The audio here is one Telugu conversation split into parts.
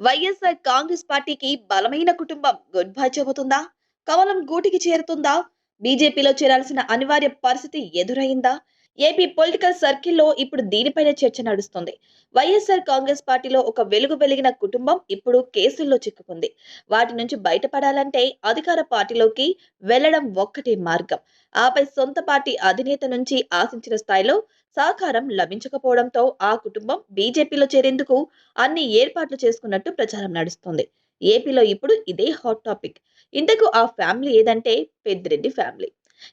వైఎస్ఆర్ కాంగ్రెస్ పార్టీకి బలమైన కుటుంబం గుడ్ బై చెబుతుందా? కమలం గూటికి చేరుతుందా? బీజేపీలో చేరాల్సిన అనివార్య పరిస్థితి ఎదురైందా? ఏపీ పొలిటికల్ సర్కిల్లో ఇప్పుడు దీనిపైన చర్చ నడుస్తుంది. వైఎస్ఆర్ కాంగ్రెస్ పార్టీలో ఒక వెలుగు వెలిగిన కుటుంబం ఇప్పుడు కేసుల్లో చిక్కుకుంది. వాటి నుంచి బయటపడాలంటే అధికార పార్టీలోకి వెళ్ళడం ఒక్కటే మార్గం. ఆపై సొంత పార్టీ అధినేత నుంచి ఆశించిన స్థాయిలో సహకారం లభించకపోవడంతో ఆ కుటుంబం బీజేపీలో చేరేందుకు అన్ని ఏర్పాట్లు చేసుకున్నట్టు ప్రచారం నడుస్తుంది. ఏపీలో ఇప్పుడు ఇదే హాట్ టాపిక్. ఇంతకు ఆ ఫ్యామిలీ ఏదంటే పెద్దిరెడ్డి ఫ్యామిలీ.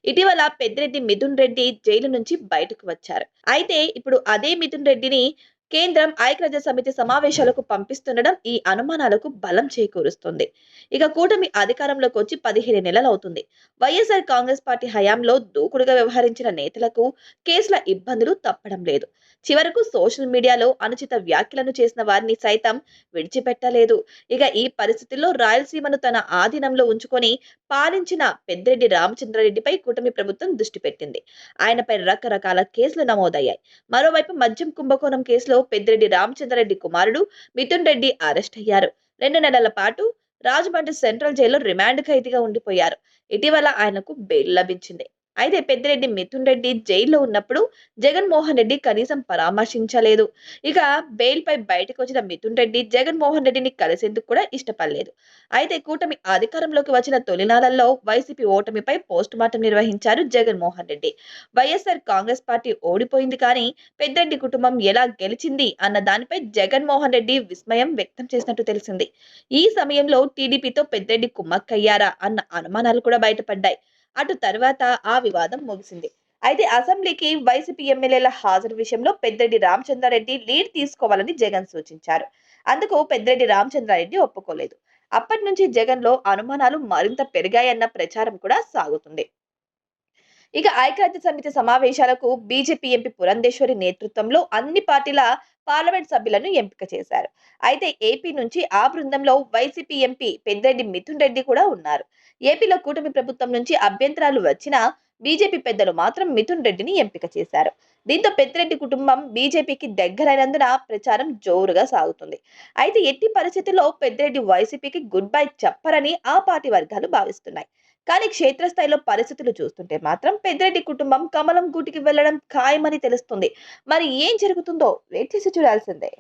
ఇటీవల పెద్దిరెడ్డి మిథున్ రెడ్డి జైలు నుంచి బయటకు వచ్చారు. అయితే ఇప్పుడు అదే మిథున్ రెడ్డిని కేంద్రం ఐక్యరాజ్య సమితి సమావేశాలకు పంపిస్తుండడం ఈ అనుమానాలకు బలం చేకూరుస్తుంది. ఇక కూటమి అధికారంలోకి వచ్చి పదిహేను నెలలు అవుతుంది వైఎస్ఆర్ కాంగ్రెస్ పార్టీ హయాంలో దూకుడుగా వ్యవహరించిన నేతలకు కేసుల ఇబ్బందులు తప్పడం లేదు. చివరకు సోషల్ మీడియాలో అనుచిత వ్యాఖ్యలను చేసిన వారిని సైతం విడిచిపెట్టలేదు. ఇక ఈ పరిస్థితుల్లో రాయలసీమను తన ఆధీనంలో ఉంచుకొని పాలించిన పెద్దిరెడ్డి రామచంద్రారెడ్డిపై కూటమి ప్రభుత్వం దృష్టి పెట్టింది. ఆయనపై రకరకాల కేసులు నమోదయ్యాయి. మరోవైపు మద్యం కుంభకోణం కేసులో పెద్దిరెడ్డి రామచంద్రరెడ్డి కుమారుడు మిథున్ రెడ్డి అరెస్ట్ అయ్యారు. రెండు నెలల పాటు రాజమండ్రి సెంట్రల్ జైల్లో రిమాండ్ ఖైదీగా ఉండిపోయారు. ఇటీవల ఆయనకు బెయిల్ లభించింది. అయితే పెద్దిరెడ్డి మిథున్ రెడ్డి జైల్లో ఉన్నప్పుడు జగన్మోహన్ రెడ్డి కనీసం పరామర్శించలేదు. ఇక బెయిల్ పై బయటకు వచ్చిన మిథున్ రెడ్డి జగన్మోహన్ రెడ్డిని కలిసేందుకు కూడా ఇష్టపడలేదు. అయితే కూటమి అధికారంలోకి వచ్చిన తొలినాళ్ళలో వైసీపీ ఓటమిపై పోస్ట్ మార్టం నిర్వహించారు జగన్మోహన్ రెడ్డి. వైఎస్ఆర్ కాంగ్రెస్ పార్టీ ఓడిపోయింది కానీ పెద్దిరెడ్డి కుటుంబం ఎలా గెలిచింది అన్న దానిపై జగన్మోహన్ రెడ్డి విస్మయం వ్యక్తం చేసినట్టు తెలిసింది. ఈ సమయంలో టీడీపీతో పెద్దిరెడ్డి కుమ్మక్కయ్యారా అన్న అనుమానాలు కూడా బయటపడ్డాయి. అటు తర్వాత ఆ వివాదం ముగిసింది. అయితే అసెంబ్లీకి వైసీపీ ఎమ్మెల్యేల హాజరు విషయంలో పెద్దిరెడ్డి రామచంద్రారెడ్డి లీడ్ తీసుకోవాలని జగన్ సూచించారు. అందుకు పెద్దిరెడ్డి రామచంద్రారెడ్డి ఒప్పుకోలేదు. అప్పటి నుంచి జగన్లో అనుమానాలు మరింత పెరిగాయన్న ప్రచారం కూడా సాగుతుంది. ఇక ఐక్యరాజ్య సమితి సమావేశాలకు బీజేపీ ఎంపీ పురంధేశ్వరి నేతృత్వంలో అన్ని పార్టీల పార్లమెంట్ సభ్యులను ఎంపిక చేశారు. అయితే ఏపీ నుంచి ఆ బృందంలో వైసీపీ ఎంపీ పెద్దిరెడ్డి మిథున్ రెడ్డి కూడా ఉన్నారు. ఏపీలో కూటమి ప్రభుత్వం నుంచి అభ్యంతరాలు వచ్చినా బీజేపీ పెద్దలు మాత్రం మిథున్ రెడ్డిని ఎంపిక చేశారు. దీంతో పెద్దిరెడ్డి కుటుంబం బీజేపీకి దగ్గరైనందున ప్రచారం జోరుగా సాగుతుంది. అయితే ఎట్టి పరిస్థితుల్లో పెద్దిరెడ్డి వైసీపీకి గుడ్ బై చెప్పరని ఆ పార్టీ వర్గాలు భావిస్తున్నాయి. కానీ క్షేత్రస్థాయిలో పరిస్థితులు చూస్తుంటే మాత్రం పెద్దిరెడ్డి కుటుంబం కమలం గూటికి వెళ్ళడం ఖాయమని తెలుస్తుంది. మరి ఏం జరుగుతుందో వెయిట్ చేసి చూడాల్సిందే.